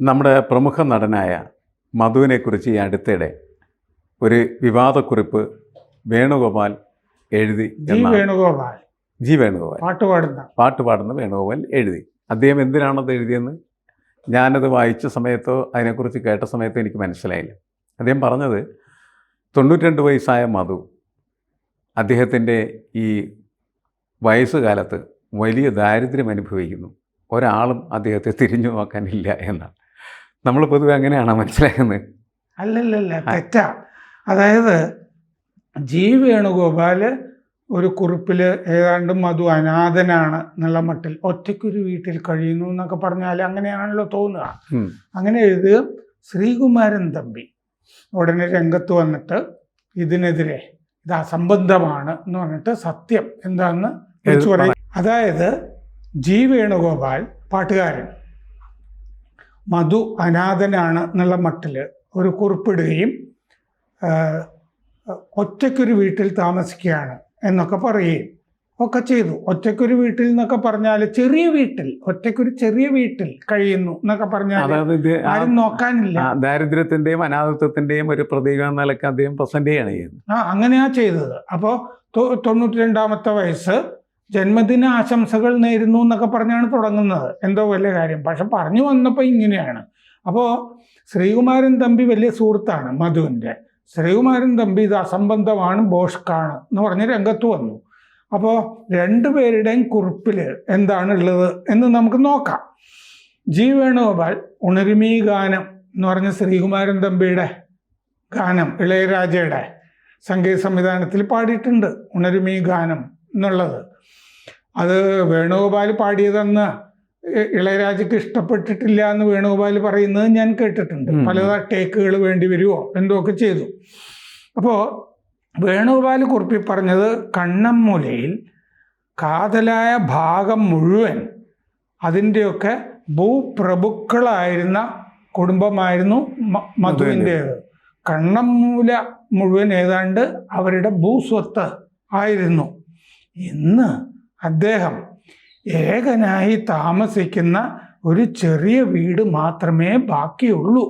നമ്മുടെ പ്രമുഖ നടനായ മധുവിനെക്കുറിച്ച് ഈ അടുത്തിടെ ഒരു വിവാദക്കുറിപ്പ് വേണുഗോപാൽ എഴുതി വേണുഗോപാൽ. ജി വേണുഗോപാൽ. പാട്ട് പാടുന്ന. പാട്ട് പാടുന്ന വേണുഗോപാൽ എഴുതി. അദ്ദേഹം എന്തിനാണത് എഴുതിയെന്ന് ഞാനത് വായിച്ച സമയത്തോ അതിനെക്കുറിച്ച് കേട്ട സമയത്തോ എനിക്ക് മനസ്സിലായില്ല. അദ്ദേഹം പറഞ്ഞത് തൊണ്ണൂറ്റിരണ്ട് വയസ്സായ മധു അദ്ദേഹത്തിന്റെ ഈ വയസ്സുകാലത്ത് വലിയ ദാരിദ്ര്യം അനുഭവിക്കുന്നു. ഒരാളും അദ്ദേഹത്തെ തിരിഞ്ഞു നോക്കാനില്ല എന്നാണ്. നമ്മൾ പൊതുവെ അങ്ങനെയാണോ മനസ്സിലാക്കുന്നത്? അല്ലല്ലല്ല തെറ്റാ. അതായത് ജി വേണുഗോപാൽ ഒരു കുറിപ്പിൽ ഏതാണ്ട് മധു അനാഥനാണ് എന്നുള്ള മട്ടിൽ ഒറ്റയ്ക്കൊരു വീട്ടിൽ കഴിയുന്നു എന്നൊക്കെ പറഞ്ഞാൽ അങ്ങനെയാണല്ലോ തോന്നുക. അങ്ങനെ എഴുതുക ശ്രീകുമാരൻ തമ്പി ഉടനെ രംഗത്ത് വന്നിട്ട് ഇതിനെതിരെ ഇത് അസംബന്ധമാണ് എന്ന് പറഞ്ഞിട്ട് സത്യം എന്താണെന്ന് വിളിച്ചു പറയും. അതായത് ജി വേണുഗോപാൽ പാട്ടുകാരൻ. മധു അനാഥനാണ് എന്നുള്ള മട്ടിൽ ഒരു കുറിപ്പിടുകയും ഒറ്റയ്ക്കൊരു വീട്ടിൽ താമസിക്കുകയാണ് എന്നൊക്കെ പറയുകയും ഒക്കെ ചെയ്തു. ഒറ്റയ്ക്കൊരു വീട്ടിൽ എന്നൊക്കെ പറഞ്ഞാൽ ചെറിയ വീട്ടിൽ ഒറ്റയ്ക്കൊരു ചെറിയ വീട്ടിൽ കഴിയുന്നു എന്നൊക്കെ പറഞ്ഞാൽ ആരും നോക്കാനില്ല. ദാരിദ്ര്യത്തിന്റെയും അനാഥത്വത്തിന്റെയും ഒരു പ്രതീകം എന്ന നിലയ്ക്ക് അദ്ദേഹം പ്രസന്റ് ചെയ്യാണ് ചെയ്യുന്നത്. ആ അങ്ങനെയാ ചെയ്തത്. അപ്പോൾ തൊണ്ണൂറ്റി രണ്ടാമത്തെ വയസ്സ് ജന്മദിന ആശംസകൾ നേരുന്നു എന്നൊക്കെ പറഞ്ഞാണ് തുടങ്ങുന്നത്. എന്തോ വലിയ കാര്യം. പക്ഷെ പറഞ്ഞു വന്നപ്പോൾ ഇങ്ങനെയാണ്. അപ്പോൾ ശ്രീകുമാരൻ തമ്പി വലിയ സുഹൃത്താണ് മധുവിന്റെ. ശ്രീകുമാരൻ തമ്പി ഇത് അസംബന്ധമാണ് ബോഷ്കാണ് എന്ന് പറഞ്ഞ് രംഗത്ത് വന്നു. അപ്പോൾ രണ്ടുപേരുടെയും കുറിപ്പിൽ എന്താണ് ഉള്ളത് എന്ന് നമുക്ക് നോക്കാം. ജി വേണുഗോപാൽ ഉണരുമീ ഗാനം എന്ന് പറഞ്ഞ ശ്രീകുമാരൻ തമ്പിയുടെ ഗാനം ഇളയരാജയുടെ സംഗീത സംവിധാനത്തിൽ പാടിയിട്ടുണ്ട് ഉണരുമീ ഗാനം എന്നുള്ളത്. അത് വേണുഗോപാൽ പാടിയതെന്ന് ഇളയരാജയ്ക്ക് ഇഷ്ടപ്പെട്ടിട്ടില്ല എന്ന് വേണുഗോപാൽ പറയുന്നത് ഞാൻ കേട്ടിട്ടുണ്ട്. പലതാ പല ടേക്കുകൾ വേണ്ടി വരുമോ എന്തോ ഒക്കെ ചെയ്തു? അപ്പോൾ വേണുഗോപാൽ കുറിപ്പി പറഞ്ഞത് കണ്ണമ്മൂലയിൽ കാതലായ ഭാഗം മുഴുവൻ അതിന്റെയൊക്കെ ഭൂപ്രഭുക്കളായിരുന്ന കുടുംബമായിരുന്നു മധുവിന്റേത്. മൂല മുഴുവൻ ഏതാണ്ട് അവരുടെ ഭൂസ്വത്ത് ആയിരുന്നു. ഇന്ന് അദ്ദേഹം ഏകനായി താമസിക്കുന്ന ഒരു ചെറിയ വീട് മാത്രമേ ബാക്കിയുള്ളൂ.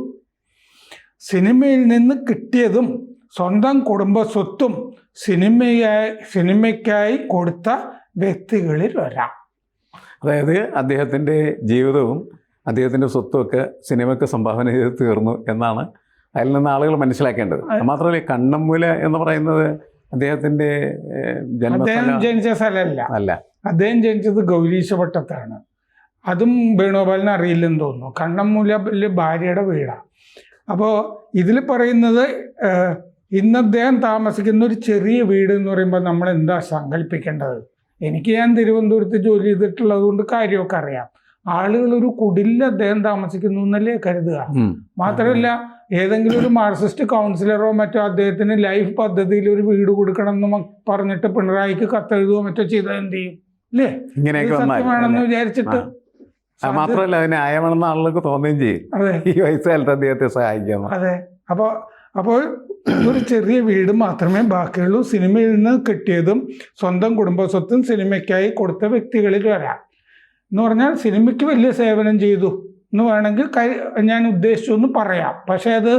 സിനിമയിൽ നിന്ന് കിട്ടിയതും സ്വന്തം കുടുംബ സ്വത്തും സിനിമയായി സിനിമയ്ക്കായി കൊടുത്ത വ്യക്തികളിൽ ഒരാൾ. അതായത് അദ്ദേഹത്തിന്റെ ജീവിതവും അദ്ദേഹത്തിന്റെ സ്വത്തും ഒക്കെ സിനിമയ്ക്ക് സംഭാവന ചെയ്ത് തീർന്നു എന്നാണ് അതിൽ നിന്ന് ആളുകൾ മനസ്സിലാക്കേണ്ടത്. മാത്രമല്ല കണ്ണമ്മൂല എന്ന് പറയുന്നത് അദ്ദേഹത്തിന്റെ ഏഹ്, അദ്ദേഹം ജനിച്ച സ്ഥലമല്ല. അല്ല. അദ്ദേഹം ജനിച്ചത് ഗൗരീശപട്ടത്താണ് അതും വേണുഗോപാലിന് അറിയില്ലെന്ന് തോന്നുന്നു. കണ്ണമ്മൂല ഭാര്യയുടെ വീടാണ്. അപ്പോൾ ഇതിൽ പറയുന്നത് ഇന്ന് അദ്ദേഹം താമസിക്കുന്ന ഒരു ചെറിയ വീട് എന്ന് പറയുമ്പോൾ നമ്മൾ എന്താ സങ്കല്പിക്കേണ്ടത്? എനിക്ക് ഞാൻ തിരുവനന്തപുരത്ത് ജോലി ചെയ്തിട്ടുള്ളത് കൊണ്ട് കാര്യമൊക്കെ അറിയാം. ആളുകൾ ഒരു കുടിലിൽ അദ്ദേഹം താമസിക്കുന്നു എന്നല്ലേ കരുതുക. മാത്രമല്ല ഏതെങ്കിലും ഒരു മാർക്സിസ്റ്റ് കൗൺസിലറോ മറ്റോ അദ്ദേഹത്തിന് ലൈഫ് പദ്ധതിയിൽ ഒരു വീട് കൊടുക്കണം എന്ന് പറഞ്ഞിട്ട് പിണറായിക്ക് കത്തെഴുതുകയോ മറ്റോ ചെയ്താൽ എന്ത് ചെയ്യും? അല്ലേ ഇങ്ങനെയൊക്കെ സത്യമാണെന്ന് വിചാരിച്ചിട്ട് മാത്രമല്ല അതിന് ആയമാണെന്ന് ആളുകൾക്ക് തോന്നുകയും ചെയ്യും. അതെ. ഈ വയസ്സുകാലത്ത് അദ്ദേഹത്തെ സഹായിക്കാം അതെ. അപ്പോൾ അപ്പോൾ ഒരു ചെറിയ വീട് മാത്രമേ ബാക്കിയുള്ളൂ. സിനിമയിൽ നിന്ന് കിട്ടിയതും സ്വന്തം കുടുംബ സ്വത്തും സിനിമയ്ക്കായി കൊടുത്ത വ്യക്തികളിൽ വരാം എന്ന് പറഞ്ഞാൽ സിനിമയ്ക്ക് വലിയ സേവനം ചെയ്തു. എന്ന് വേണമെങ്കിൽ ഞാൻ ഉദ്ദേശിച്ചു എന്ന് പറയാം. പക്ഷേ അത്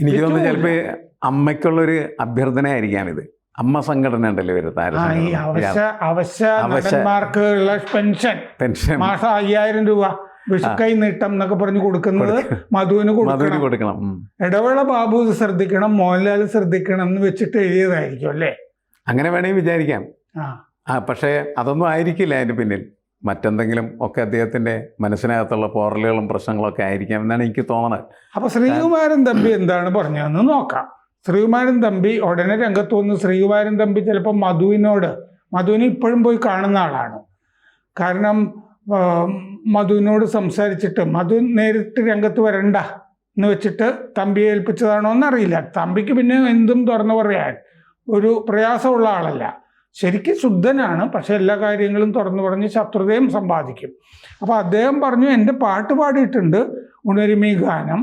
എനിക്ക് തോന്നുന്നു ചിലപ്പോൾ അമ്മയ്ക്കുള്ളൊരു അഭ്യർത്ഥന ആയിരിക്കാം ഇത്. അമ്മ സംഘടന ഉണ്ടല്ലോ അവശ്യ- ഉള്ള പെൻഷൻ. പെൻഷൻ. മാസം അയ്യായിരം രൂപ. വിഷുക്കൈ നീട്ടം എന്നൊക്കെ പറഞ്ഞ് കൊടുക്കുന്നത് മധുവിന് കൊടുക്കണം. ഇടവേള ബാബു ഇത് ശ്രദ്ധിക്കണം മോഹൻലാൽ ശ്രദ്ധിക്കണം എന്ന് വെച്ചിട്ട് എഴുതിയതായിരിക്കും അല്ലേ? അങ്ങനെ വേണമെങ്കിൽ വിചാരിക്കാം. ആ പക്ഷേ അതൊന്നും ആയിരിക്കില്ല അതിന് പിന്നിൽ. മറ്റെന്തെങ്കിലും ഒക്കെ അദ്ദേഹത്തിന്റെ മനസ്സിനകത്തുള്ള പോറലുകളും പ്രശ്നങ്ങളൊക്കെ ആയിരിക്കാം എന്നാണ് എനിക്ക് തോന്നുന്നത് അപ്പോൾ ശ്രീകുമാരൻ തമ്പി എന്താണ് പറഞ്ഞതെന്ന് നോക്കാം. ശ്രീകുമാരൻ തമ്പി ഉടനെ രംഗത്ത് വന്ന്. ശ്രീകുമാരൻ തമ്പി ചിലപ്പോൾ മധുവിനോട് മധുവിനെ ഇപ്പോഴും പോയി കാണുന്ന ആളാണ്. കാരണം മധുവിനോട് സംസാരിച്ചിട്ട് മധു നേരിട്ട് രംഗത്ത് വരണ്ട എന്ന് വെച്ചിട്ട് തമ്പിയെ ഏൽപ്പിച്ചതാണോ എന്നറിയില്ല. തമ്പിക്ക് പിന്നെ എന്തും തുറന്നു പറയാൻ ഒരു പ്രയാസമുള്ള ആളല്ല. ശരിക്കും ശുദ്ധനാണ് പക്ഷെ എല്ലാ കാര്യങ്ങളും തുറന്നു പറഞ്ഞ് ശത്രുതയും സമ്പാദിക്കും. അപ്പൊ അദ്ദേഹം പറഞ്ഞു എന്റെ പാട്ട് പാടിയിട്ടുണ്ട് ഉണരുമി ഗാനം.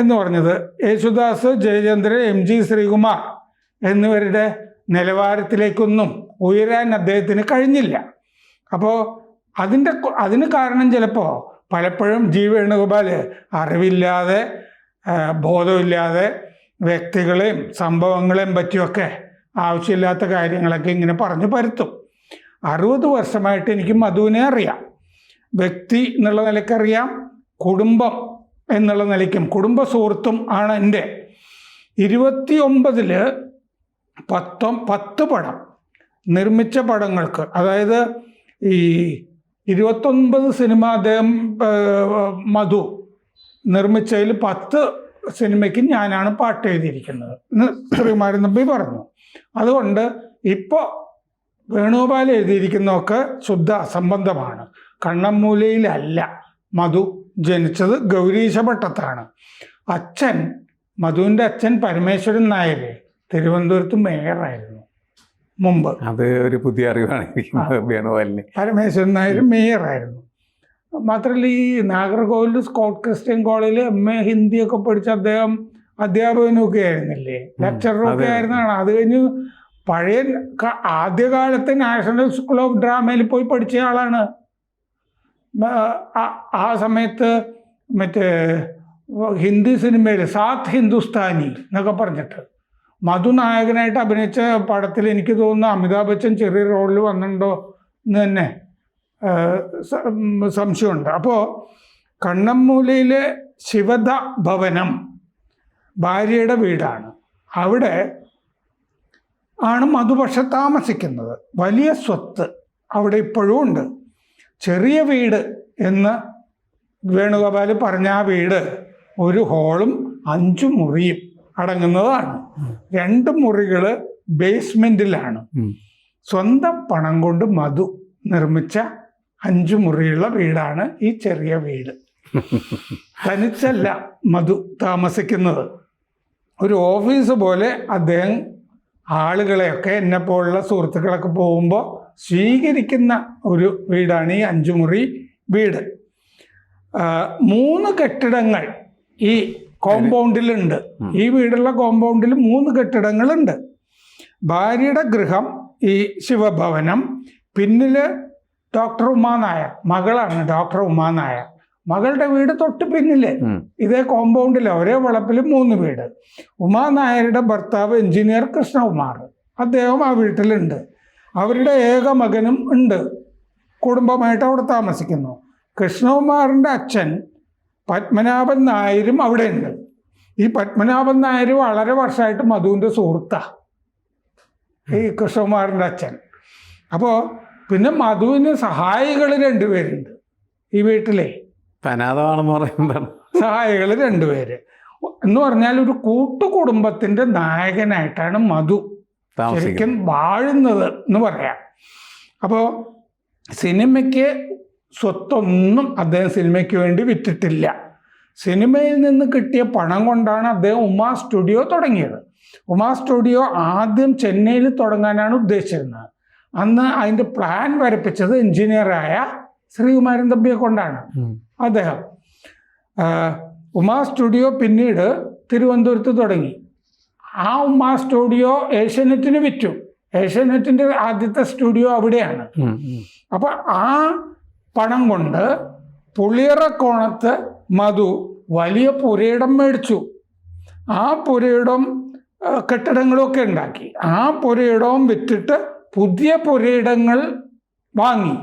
എന്ന് പറഞ്ഞത് യേശുദാസ് ജയചന്ദ്രൻ എം ജി ശ്രീകുമാർ എന്നിവരുടെ നിലവാരത്തിലേക്കൊന്നും ഉയരാൻ അദ്ദേഹത്തിന് കഴിഞ്ഞില്ല. അപ്പോൾ അതിന്റെ അതിന് കാരണം ചിലപ്പോൾ പലപ്പോഴും ജി വേണുഗോപാൽ അറിവില്ലാതെ ബോധമില്ലാതെ വ്യക്തികളെയും സംഭവങ്ങളെയും പറ്റിയൊക്കെ ആവശ്യമില്ലാത്ത കാര്യങ്ങളൊക്കെ ഇങ്ങനെ പറഞ്ഞു പരത്തും. അറുപത് വർഷമായിട്ട് എനിക്ക് മധുവിനെ അറിയാം. വ്യക്തി എന്നുള്ള നിലയ്ക്കറിയാം കുടുംബം എന്നുള്ള നിലയ്ക്കും. കുടുംബ സുഹൃത്തും ആണ് എന്റെ. ഇരുപത്തി ഒമ്പതിൽ പത്തൊ പത്ത് പടം നിർമ്മിച്ച പടങ്ങൾക്ക് അതായത് ഈ ഇരുപത്തൊൻപത് സിനിമ അദ്ദേഹം മധു നിർമ്മിച്ചതിൽ പത്ത് സിനിമയ്ക്ക് ഞാനാണ് പാട്ട് എഴുതിയിരിക്കുന്നത് എന്ന് ശ്രീമാരൻ നമ്പി പറഞ്ഞു. അതുകൊണ്ട് ഇപ്പോൾ വേണുഗോപാൽ എഴുതിയിരിക്കുന്നതൊക്കെ ശുദ്ധ അസംബന്ധമാണ് കണ്ണമ്മൂലയിലല്ല. മധു ജനിച്ചത് ഗൗരീശഭട്ടത്താണ്. അച്ഛൻ മധുവിന്റെ അച്ഛൻ പരമേശ്വരൻ നായർ തിരുവനന്തപുരത്ത് മേയറായിരുന്നു. മുമ്പ്. അത് ഒരു പുതിയ അറിവാണ് വേണുഗോപാലിന്. പരമേശ്വരൻ നായർ മേയറായിരുന്നു. മാത്രമല്ല ഈ നാഗർകോവിൽ സ്കോട്ട് ക്രിസ്ത്യൻ കോളേജിൽ എം എ ഹിന്ദിയൊക്കെ പഠിച്ച അദ്ദേഹം അധ്യാപകനൊക്കെ ആയിരുന്നില്ലേ? ലെക്ചറൊക്കെ ഒക്കെ ആയിരുന്നാണ്. അത് കഴിഞ്ഞ് പഴയ ആദ്യകാലത്ത് നാഷണൽ സ്കൂൾ ഓഫ് ഡ്രാമയിൽ പോയി പഠിച്ച ആളാണ്. ആ- സമയത്ത് മറ്റേ ഹിന്ദി സിനിമയിൽ സാത്ത് ഹിന്ദുസ്ഥാനി എന്നൊക്കെ പറഞ്ഞിട്ട് മധു നായകനായിട്ട് അഭിനയിച്ച പടത്തിൽ എനിക്ക് തോന്നുന്നു അമിതാഭ് ബച്ചൻ ചെറിയ റോളിൽ വന്നിട്ടുണ്ടോ എന്ന് തന്നെ സംശയമുണ്ട്. അപ്പോൾ കണ്ണമ്മൂലയിലെ ശിവദ ഭവനം ഭാര്യയുടെ വീടാണ്. അവിടെ ആണ് മധുപക്ഷ താമസിക്കുന്നത് വലിയ സ്വത്ത് അവിടെ ഇപ്പോഴും ഉണ്ട്. ചെറിയ വീട് എന്ന് വേണുഗോപാൽ പറഞ്ഞ ആ വീട് ഒരു ഹോളും അഞ്ചു മുറിയും അടങ്ങുന്നതാണ്. രണ്ട് മുറികൾ ബേസ്മെന്റിലാണ്. സ്വന്തം പണം കൊണ്ട് മധു നിർമ്മിച്ച അഞ്ചു മുറിയുള്ള വീടാണ് ഈ ചെറിയ വീട്. തനിച്ചല്ല മധു താമസിക്കുന്നത്. ഒരു ഓഫീസ് പോലെ അദ്ദേഹം ആളുകളെയൊക്കെ എന്നെ പോലുള്ള സുഹൃത്തുക്കളൊക്കെ പോകുമ്പോൾ സ്വീകരിക്കുന്ന ഒരു വീടാണ് ഈ അഞ്ചുമുറി വീട്. മൂന്ന് കെട്ടിടങ്ങൾ ഈ കോമ്പൗണ്ടിലുണ്ട്. ഈ വീടുള്ള കോമ്പൗണ്ടിൽ മൂന്ന് കെട്ടിടങ്ങളുണ്ട്. ഭാര്യയുടെ ഗൃഹം ഈ ശിവഭവനം പിന്നിൽ ഡോക്ടർ ഉമാ നായർ മകളാണ് ഡോക്ടർ ഉമാ നായർ മകളുടെ വീട് തൊട്ട് പിന്നില്ലേ ഇതേ കോമ്പൗണ്ടിലെ ഒരേ വളപ്പിൽ മൂന്ന് വീട്. ഉമാ നായരുടെ ഭർത്താവ് എഞ്ചിനീയർ കൃഷ്ണകുമാർ. അദ്ദേഹം ആ വീട്ടിലുണ്ട്. അവരുടെ ഏക മകനും ഉണ്ട്. കുടുംബമായിട്ട് അവിടെ താമസിക്കുന്നു. കൃഷ്ണകുമാറിന്റെ അച്ഛൻ പത്മനാഭൻ നായരും അവിടെ ഉണ്ട് ഈ പത്മനാഭൻ നായർ വളരെ വർഷമായിട്ട് മധുവിന്റെ സുഹൃത്താണ് ഈ കൃഷ്ണകുമാറിന്റെ അച്ഛൻ. അപ്പോൾ പിന്നെ മധുവിന് സഹായികൾ രണ്ടുപേരുണ്ട് ഈ വീട്ടിലെ. അനാഥമാണെന്ന് പറയുമ്പോൾ സഹായികൾ രണ്ടുപേര്. എന്ന് പറഞ്ഞാൽ ഒരു കൂട്ടുകുടുംബത്തിന്റെ നായകനായിട്ടാണ് മധു. ശരിക്കും വാഴുന്നത് എന്ന് പറയാം. അപ്പോൾ സിനിമയ്ക്ക് സ്വത്തൊന്നും അദ്ദേഹം സിനിമയ്ക്ക് വേണ്ടി വിറ്റിട്ടില്ല. സിനിമയിൽ നിന്ന് കിട്ടിയ പണം കൊണ്ടാണ് അദ്ദേഹം ഉമാ സ്റ്റുഡിയോ തുടങ്ങിയത്. ഉമാ സ്റ്റുഡിയോ ആദ്യം ചെന്നൈയിൽ തുടങ്ങാനാണ് ഉദ്ദേശിച്ചിരുന്നത്. അന്ന് അതിന്റെ പ്ലാൻ വരപ്പിച്ചത് എഞ്ചിനീയറായ ശ്രീകുമാരൻ തമ്പിയെ കൊണ്ടാണ്. അദ്ദേഹം ഉമാ സ്റ്റുഡിയോ പിന്നീട് തിരുവനന്തപുരത്ത് തുടങ്ങി. ആ ഉമാ സ്റ്റുഡിയോ ഏഷ്യാനെറ്റിന് വിറ്റു. ഏഷ്യനെറ്റിന്റെ ആദ്യത്തെ സ്റ്റുഡിയോ അവിടെയാണ്. അപ്പോൾ ആ പണം കൊണ്ട് പുളിയറക്കോണത്ത് മധു വലിയ പുരയിടം മേടിച്ചു. ആ പുരയിടം കെട്ടിടങ്ങളൊക്കെ ഉണ്ടാക്കി. ആ പുരയിടവും വിറ്റിട്ട് പുതിയ പുരയിടങ്ങൾ വാങ്ങി.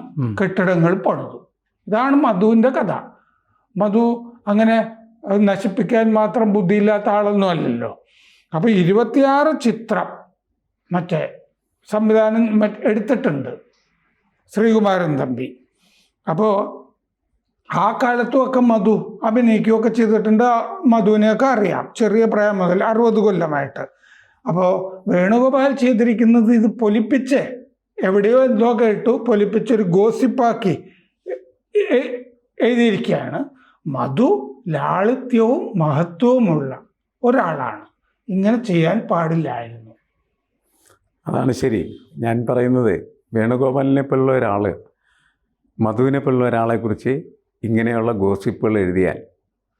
കെട്ടിടങ്ങൾ പണിതു. ഇതാണ് മധുവിന്റെ കഥ. മധു അങ്ങനെ നശിപ്പിക്കാൻ മാത്രം ബുദ്ധിയില്ലാത്ത ആളൊന്നും അല്ലല്ലോ. അപ്പോൾ ഇരുപത്തിയാറ് ചിത്രം മറ്റേ സംവിധാനം എടുത്തിട്ടുണ്ട് ശ്രീകുമാരൻ തമ്പി. അപ്പോൾ ആ കാലത്തുമൊക്കെ മധു അഭിനയിക്കുകയൊക്കെ ചെയ്തിട്ടുണ്ട്. മധുവിനെയൊക്കെ അറിയാം. ചെറിയ പ്രായം മുതൽ അറുപത് കൊല്ലമായിട്ട്. അപ്പോൾ വേണുഗോപാൽ ചെയ്തിരിക്കുന്നത് ഇത് പൊലിപ്പിച്ച് എവിടെയോ എന്തോ കേട്ടു പൊലിപ്പിച്ചൊരു ഗോസിപ്പാക്കി എഴുതിയിരിക്കുകയാണ്. മധു ലാളിത്യവും മഹത്വവുമുള്ള ഒരാളാണ്. ഇങ്ങനെ ചെയ്യാൻ പാടില്ലായിരുന്നു. അതാണ് ശരി. ഞാൻ പറയുന്നത് വേണുഗോപാലിനെ പോലുള്ള ഒരാൾ മധുവിനെ പോലുള്ള ഒരാളെക്കുറിച്ച് ഇങ്ങനെയുള്ള ഗോസിപ്പുകൾ എഴുതിയാൽ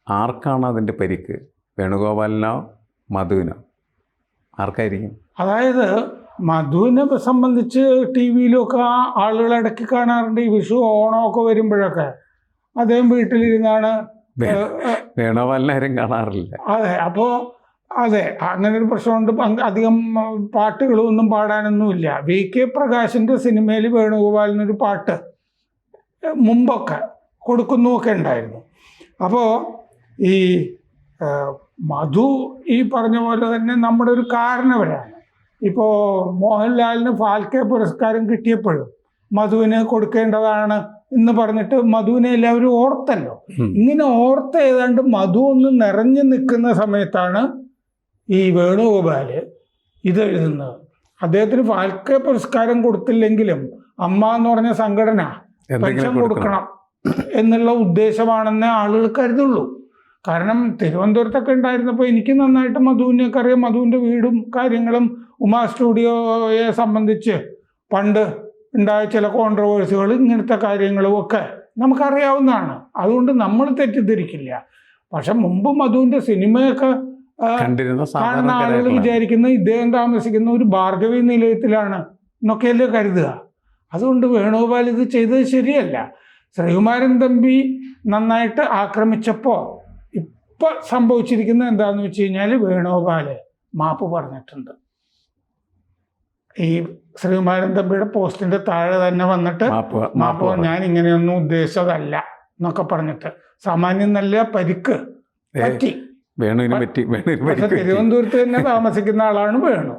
ആർക്കാണ് അതിന്റെ പരിക്ക്? വേണുഗോപാലിനോ മധുവിനോ? ആർക്കായിരിക്കും? അതായത് മധുവിനെ സംബന്ധിച്ച് ടി വിയിലൊക്കെ ആളുകൾ ഇടയ്ക്ക് കാണാറുണ്ട്. ഈ വിഷു ഓണമൊക്കെ വരുമ്പോഴൊക്കെ അദ്ദേഹം വീട്ടിലിരുന്നാണ് വേ- ഏഹ്, ഏഹ്, വേണുഗോപാലിനെ ആരും കാണാറില്ല. അതെ അപ്പോ അതെ അങ്ങനെ ഒരു പ്രശ്നമുണ്ട് അധികം പാട്ടുകളൊന്നും പാടാനൊന്നുമില്ല. വി കെ പ്രകാശിന്റെ സിനിമയിൽ വേണുഗോപാലിനൊരു പാട്ട് മുമ്പൊക്കെ കൊടുക്കുന്നുമൊക്കെ ഉണ്ടായിരുന്നു. അപ്പോ ഈ മധു ഈ പറഞ്ഞ പോലെ തന്നെ നമ്മുടെ ഒരു കാരണവരാണ്. ഇപ്പോൾ മോഹൻലാലിന് ഫാൽക്കെ പുരസ്കാരം കിട്ടിയപ്പോഴും മധുവിന് കൊടുക്കേണ്ടതാണ് എന്ന് പറഞ്ഞിട്ട് മധുവിനെ എല്ലാവരും ഓർത്തല്ലോ. ഇങ്ങനെ ഓർത്ത് ഏതാണ്ട് മധു ഒന്ന് നിറഞ്ഞു നിൽക്കുന്ന സമയത്താണ് ഈ വേണുഗോപാൽ ഇത് എഴുതുന്നത്. അദ്ദേഹത്തിന് ഫാൽക്കെ പുരസ്കാരം കൊടുത്തില്ലെങ്കിലും അമ്മ എന്ന് പറഞ്ഞ സംഘടന പെൻഷൻ കൊടുക്കണം എന്നുള്ള ഉദ്ദേശമാണെന്ന് ആളുകൾ കരുതുള്ളൂ. കാരണം തിരുവനന്തപുരത്തൊക്കെ ഉണ്ടായിരുന്നപ്പോൾ എനിക്ക് നന്നായിട്ട് മധുവിനെയൊക്കെ അറിയാം മധുവിന്റെ വീടും കാര്യങ്ങളും ഉമാ സ്റ്റുഡിയോയെ സംബന്ധിച്ച് പണ്ട് ഉണ്ടായ ചില കോൺട്രവേഴ്സുകൾ ഇങ്ങനത്തെ കാര്യങ്ങളും ഒക്കെ നമുക്കറിയാവുന്നതാണ്. അതുകൊണ്ട് നമ്മൾ തെറ്റിദ്ധരിക്കില്ല. പക്ഷെ മുമ്പ് മധുവിന്റെ സിനിമയൊക്കെ കാണുന്ന ആളുകൾ വിചാരിക്കുന്ന ഇദ്ദേഹം താമസിക്കുന്ന ഒരു ഭാർഗവി നിലയത്തിലാണ് എന്നൊക്കെയല്ലേ കരുതുക. അതുകൊണ്ട് വേണുഗോപാൽ ഇത് ചെയ്തത് ശരിയല്ല. ശ്രീകുമാരൻ തമ്പി നന്നായിട്ട് ആക്രമിച്ചപ്പോൾ ഇപ്പൊ സംഭവിച്ചിരിക്കുന്നത് എന്താന്ന് വെച്ച് കഴിഞ്ഞാൽ വേണുഗോപാൽ മാപ്പ് പറഞ്ഞിട്ടുണ്ട്. ഈ ശ്രീകുമാരൻ തമ്പിയുടെ പോസ്റ്റിന്റെ താഴെ തന്നെ വന്നിട്ട് മാപ്പ്. ഞാൻ ഇങ്ങനെയൊന്നും ഉദ്ദേശിച്ചതല്ല എന്നൊക്കെ പറഞ്ഞിട്ട് സാമാന്യം നല്ല പരിക്ക് പറ്റി. വേണുവിന് പറ്റി വേണുവിന് പക്ഷെ പരിക്ക് പറ്റി. തിരുവനന്തപുരത്ത് തന്നെ താമസിക്കുന്ന ആളാണ് വേണു.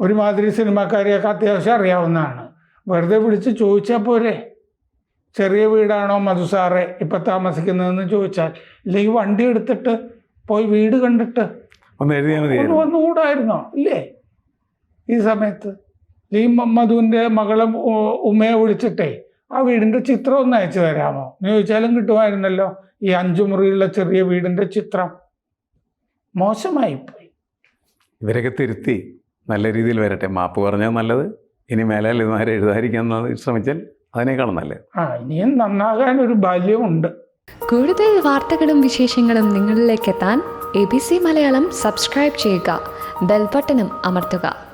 ഒരുമാതിരി സിനിമാക്കാരെയൊക്കെ അത്യാവശ്യം അറിയാവുന്നതാണ്. വെറുതെ വിളിച്ച് ചോദിച്ചാൽ പോരെ? ചെറിയ വീടാണോ മധു സാറേ ഇപ്പം താമസിക്കുന്നതെന്ന് ചോദിച്ചാൽ ഇല്ലെങ്കിൽ വണ്ടി എടുത്തിട്ട് പോയി വീട് കണ്ടിട്ട് ഒന്ന് എഴുതിയാൽ ഒന്ന് വന്നുകൂടായിരുന്നോ ഇല്ലേ? ഈ സമയത്ത്. ഈ മധുവിന്റെ മകളെ ഉമ്മയെ വിളിച്ചിട്ടേ ആ വീടിന്റെ ചിത്രം ഒന്ന് അയച്ചു തരാമോ? എന്ന് ചോദിച്ചാലും കിട്ടുമായിരുന്നല്ലോ ഈ അഞ്ചു മുറിയുള്ള ചെറിയ വീടിന്റെ ചിത്രം. മോശമായി പോയി ഇവരൊക്കെ തിരുത്തി നല്ല രീതിയിൽ വരട്ടെ. മാപ്പ് പറഞ്ഞാൽ നല്ലത്. ഇനി മേലാൽ ഇതുമാരെ എഴുതാതിരിക്കാൻ ശ്രമിച്ചാൽ അതിനേക്കാളും നല്ലത്. ആ ഇനിയും നന്നാകാൻ ഒരു ബാല്യമുണ്ട്. കൂടുതൽ വാർത്തകളും വിശേഷങ്ങളും നിങ്ങളിലേക്ക് എത്താൻ A B C Malayalam subscribe ചെയ്യുക. ബെൽബട്ടനും അമർത്തുക.